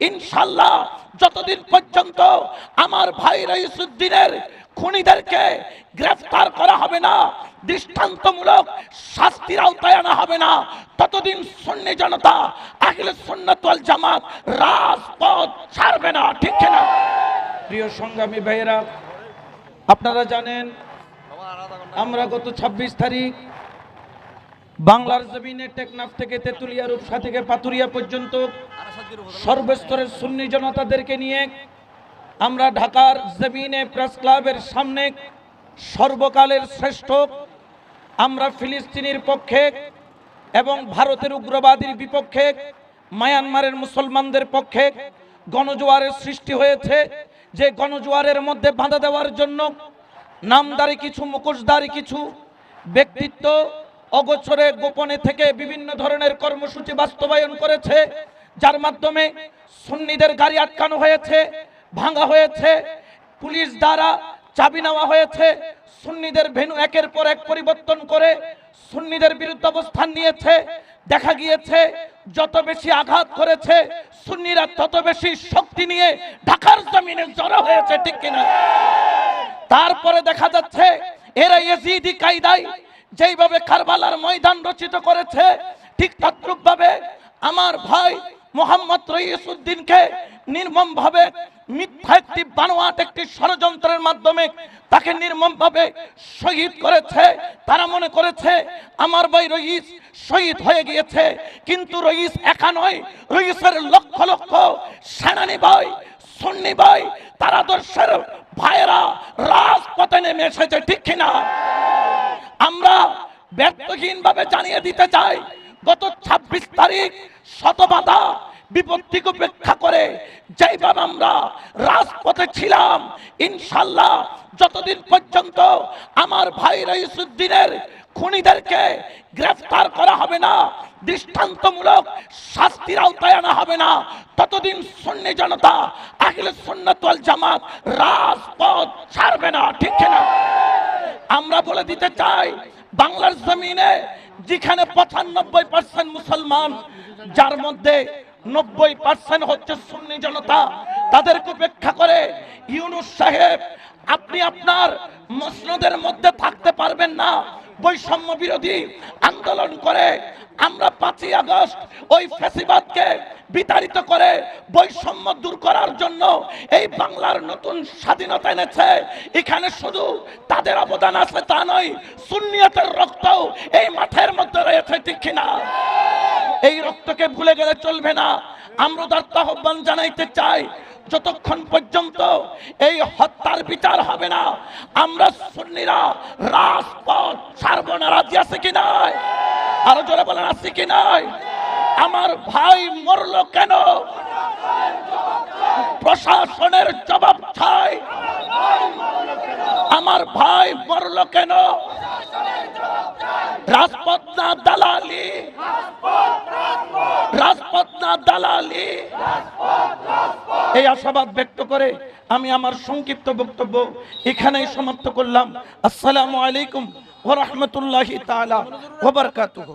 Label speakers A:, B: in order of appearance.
A: ইনশাল্লাহ যতদিন পর্যন্ত আমার ভাই রইসুদ্দিনের খুনিদেরকে গ্রেফতার করা হবে না, দৃষ্টান্তমূলক শাস্তির আওতায় আনা হবে না, ততদিন সুন্নি জনতা আখিল সুন্নাত ওয়াল জামাত রাজপথ ছাড়বে না, ঠিক না
B: প্রিয় সংগ্রামী ভাইয়েরা, আপনারা জানেন, আমরা গত ২৬ তারিখ বাংলার জমিনে টেকনাফ থেকে তেতুলিয়া, রূপসা থেকে পাতুরিয়া পর্যন্ত সর্বস্তরের সুন্নি জনতাদেরকে নিয়ে আমরা ঢাকার জমিনে প্রেস ক্লাবের সামনে সর্বকালের শ্রেষ্ঠ, আমরা ফিলিস্তিনির পক্ষে এবং ভারতের উগ্রবাদীর বিপক্ষে, মায়ানমারের মুসলমানদের পক্ষে গণজোয়ারের সৃষ্টি হয়েছে। যে গণজোয়ারের মধ্যে বাধা দেওয়ার জন্য নামদারি কিছু, মুখোশধারী কিছু ব্যক্তিত্ব অগোচরে গোপনে থেকে বিভিন্ন ধরনের কর্মসূচি বাস্তবায়ন করেছে, যার মাধ্যমে সুন্নিদের গাড়ি আটকানো হয়েছে, ভাঙা হয়েছে, পুলিশ দ্বারা চাবি নেওয়া হয়েছে, সুন্নিদের ভেনু একের পর এক পরিবর্তন করে সুন্নিদের বিরুদ্ধে অবস্থান নিয়েছে, দেখা গিয়েছে যত বেশি আঘাত করেছে, সুন্নিরা তত বেশি শক্তি নিয়ে ঢাকার জমিনে জড়ো হয়েছে, ঠিক কিনা? তারপরে দেখা যাচ্ছে, এরা ইয়েজিদি কায়দায় যেইভাবে কারবালার ময়দান রচিত করেছে, ঠিক তদ্রুপ ভাবে আমার ভাই মোহাম্মদ রইসুদ্দিনকে নির্মম ভাবে মিথ্যা একটি বানোয়াট, একটি ষড়যন্ত্রের মাধ্যমে তাকে নির্মম ভাবে শহীদ করেছে। তারা মনে করেছে, আমার ভাই রইস শহীদ হয়ে গিয়েছে। কিন্তু রইস একা নয়, রইসের লক্ষ লক্ষ সেনানি ভাই, সন্নি ভাই তার আদর্শের ভাইয়েরা রাজপথে নেমে এসেছে, ঠিক কিনা? আমরা ব্যর্থহীন ভাবে জানিয়ে দিতে চাই, গত ২৬ তারিখ শতবাধা বিপত্তিকে উপেক্ষা করে যেইভাবে আমরা রাজপথে ছিলাম, ইনশাল্লাহ যতদিন পর্যন্ত আমার ভাই রইসুদ্দিনের খুনিদেরকে গ্রেফতার করা হবে না, দৃষ্টান্তমূলক শাস্তির আওতায় আনা হবে না, ততদিন সুন্নি জনতা আখিল সুন্নাত জামাত রাজপথ ছাড়বে না, ঠিক না আমরা বলে দিতে চাই, বাংলার জমিনে যেখানে পঁচানব্বই পার্সেন্ট মুসলমান, যার মধ্যে নব্বই পার্সেন্ট হচ্ছে সুন্নি জনতা, তাদেরকে উপেক্ষা করে ইউনুস সাহেব, আপনি আপনার মসনদের মধ্যে থাকতে পারবেন না। বৈষম্য বিরোধী আন্দোলন করে আমরা পাঁচই আগস্ট ওই ফেসিবাদকে বিতাড়িত করে বৈষম্য দূর করার জন্য এই বাংলার নতুন স্বাধীনতা এনেছে। এখানে শুধু তাদের অবদান আছে তা নয়, সুন্নিয়তের রক্ত এই মাঠের মধ্যে রয়েছে, ঠিক কিনা? এই রক্তকে ভুলে গেলে চলবে না। আমরা তার আহ্বান জানাইতে চাই যতক্ষণ পর্যন্ত এই হত্যার বিচার হবে না, আমরা সুন্নিরা রাজপথ ছাড়বো না। রাজি আছে কি নাই? আরও জোরে বলেন, আছে কি নাই? আমার ভাই মরলো কেন? প্রশাসনের জবাব চাই। আমার ভাই মরলো কেন? রাজপথ না দালালি? রাজপথ না দালালি? এই আশাবাদ ব্যক্ত করে আমি আমার সংক্ষিপ্ত বক্তব্য এখানেই সমাপ্ত করলাম। আসসালামু আলাইকুম ওয়া তালা তাআলা ওয়া বারাকাতুহু।